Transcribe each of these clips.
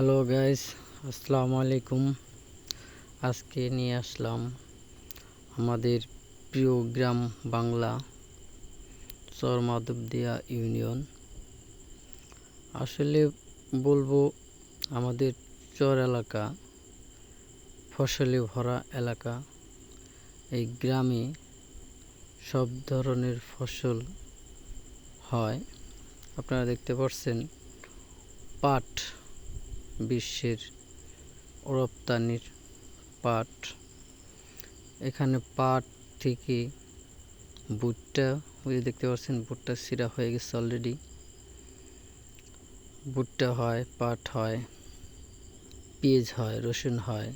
Hello guys, আসসালামু আলাইকুম। আজকে নিয়ে আসলাম আমাদের প্রিয় গ্রাম বাংলা চর মাধবদিয়া ইউনিয়ন। আসলে বলব, আমাদের চর এলাকা, ফসলে ভরা এলাকা। এই গ্রামে সব ধরনের ফসল হয়। আপনারা দেখতে পাচ্ছেন পাট বিশ্বের রপ্তানির পাট। এখানে পাট থেকে ভুট্টা ওই যে দেখতে পাচ্ছেন ভুট্টা সিরা হয়ে গেছে অলরেডি ভুট্টা হয় পাট হয় পেঁয়াজ হয় রসুন হয়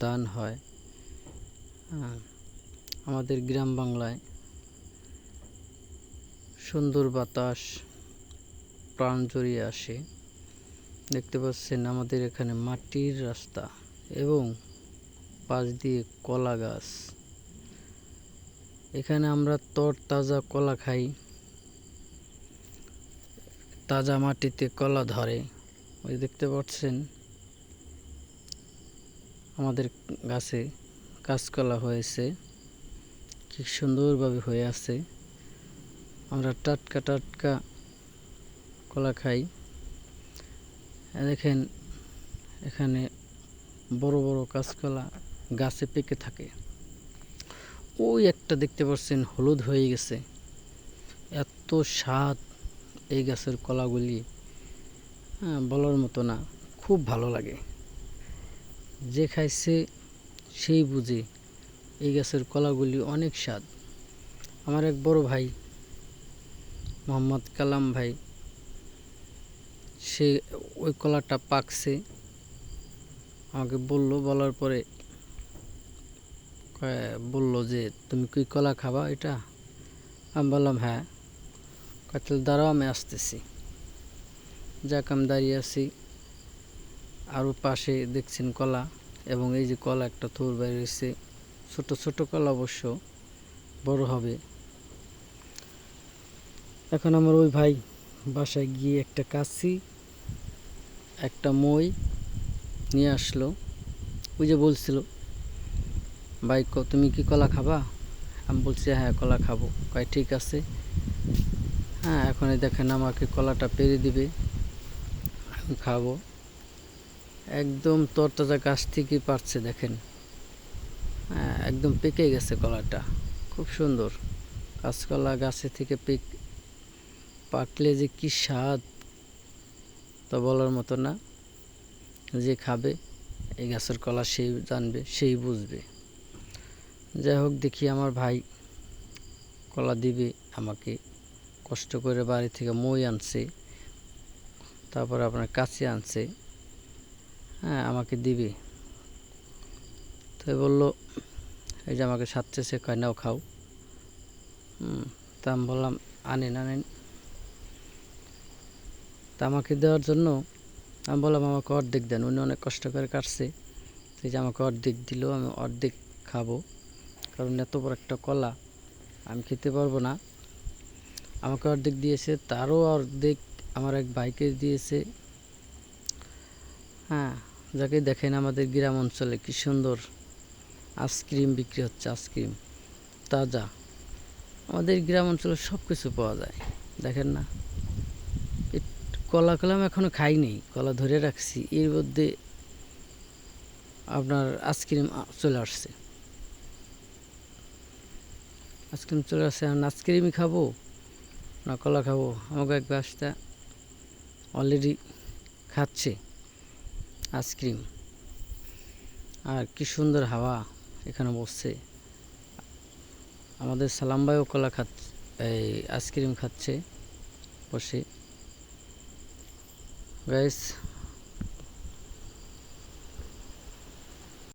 ধান হয়। হ্যাঁ, আমাদের গ্রাম বাংলায় সুন্দর বাতাস প্রাণ জড়িয়ে আসে। দেখতে পাচ্ছেন আমাদের এখানে মাটির রাস্তা এবং পাশ দিয়ে কলা গাছ। এখানে আমরা তর তাজা কলা খাই। তাজা মাটিতে কলা ধরে। ওই দেখতে পাচ্ছেন আমাদের গাছে কাঁচকলা হয়েছে। কি সুন্দরভাবে হয়ে আছে। আমরা টাটকা টাটকা কলা খাই। দেখেন এখানে বড় বড় কাঁচকলা গাছে পেকে থাকে। ওই একটা দেখতে পাচ্ছেন হলুদ হয়ে গেছে। এত স্বাদ এই গাছের কলাগুলি। হ্যাঁ, বলার মতো না খুব ভালো লাগে। যে খাইছে সেই বুঝে এই গাছের কলাগুলি অনেক স্বাদ। আমার এক বড় ভাই মোহাম্মদ কালাম ভাই সে ওই কলাটা পাকছে। আমাকে বলল, বলার পরে বলল যে, তুমি কি কলা খাবা এটা? আমি বললাম হ্যাঁ। কাতল দ্বারাও আমি আসতেছি। যাক, আমি দাঁড়িয়ে আছি। আরও পাশে দেখছেন কলা এবং এই যে কলা একটা থুর বেরিয়েছে ছোট ছোট কলা অবশ্য বড় হবে। এখন আমার ওই ভাই বাসায় গিয়ে একটা কাশি একটা মই নিয়ে আসলো। ওই যে বলছিল, ভাই তুমি কি কলা খাবা? আমি বলছি হ্যাঁ কলা খাব। কয়, ঠিক আছে। হ্যাঁ এখন দেখেন আমাকে কলাটা পেরে দিবে, আমি খাব। একদম তরতাজা গাছ থেকে পারছে, দেখেন। হ্যাঁ একদম পেকে গেছে কলাটা, খুব সুন্দর। কাঁচকলা গাছে থেকে পেক, পাকলে যে কি স্বাদ। তা বলার মতো না। যে খাবে এই গাছের কলা সেই জানবে সেই বুঝবে। যাই হোক দেখি আমার ভাই কলা দিবে আমাকে। কষ্ট করে বাড়ি থেকে মই আনছে তারপর আপনার কাছে আনছে। হ্যাঁ আমাকে দিবে। তো বলল এই যে আমাকে সাথে সে কয় নাও খাও। হুম, তা আমি বললাম আনেন আনেন। তা আমাকে দেওয়ার জন্য আমি বললাম, আমাকে অর্ধেক দেন। উনি অনেক কষ্ট করে কাটছে। সেই যে আমাকে অর্ধেক দিল, আমি অর্ধেক খাব। কারণ এত বড় একটা কলা, আমি খেতে পারব না। আমাকে অর্ধেক দিয়েছে, তারও অর্ধেক আমার এক ভাইকে দিয়েছে। হ্যাঁ যাকে দেখেন আমাদের গ্রাম অঞ্চলে কী সুন্দর আইসক্রিম বিক্রি হচ্ছে, আইসক্রিম তাজা। আমাদের গ্রাম অঞ্চলে সব কিছু পাওয়া যায়, দেখেন না। কলা কলাম এখনও খাইনি কলা ধরে রাখছি। এর মধ্যে আপনার আইসক্রিম চলে আসছে। আইসক্রিম চলে আসছে, এখন আইসক্রিমই খাব না কলা খাব? আমাকে এক বাসটা অলরেডি খাচ্ছে আইসক্রিম। আর কি সুন্দর হাওয়া এখানে বসছে। আমাদের সালাম ভাইও কলা খাচ্ছে এই আইসক্রিম খাচ্ছে বসে। গাইস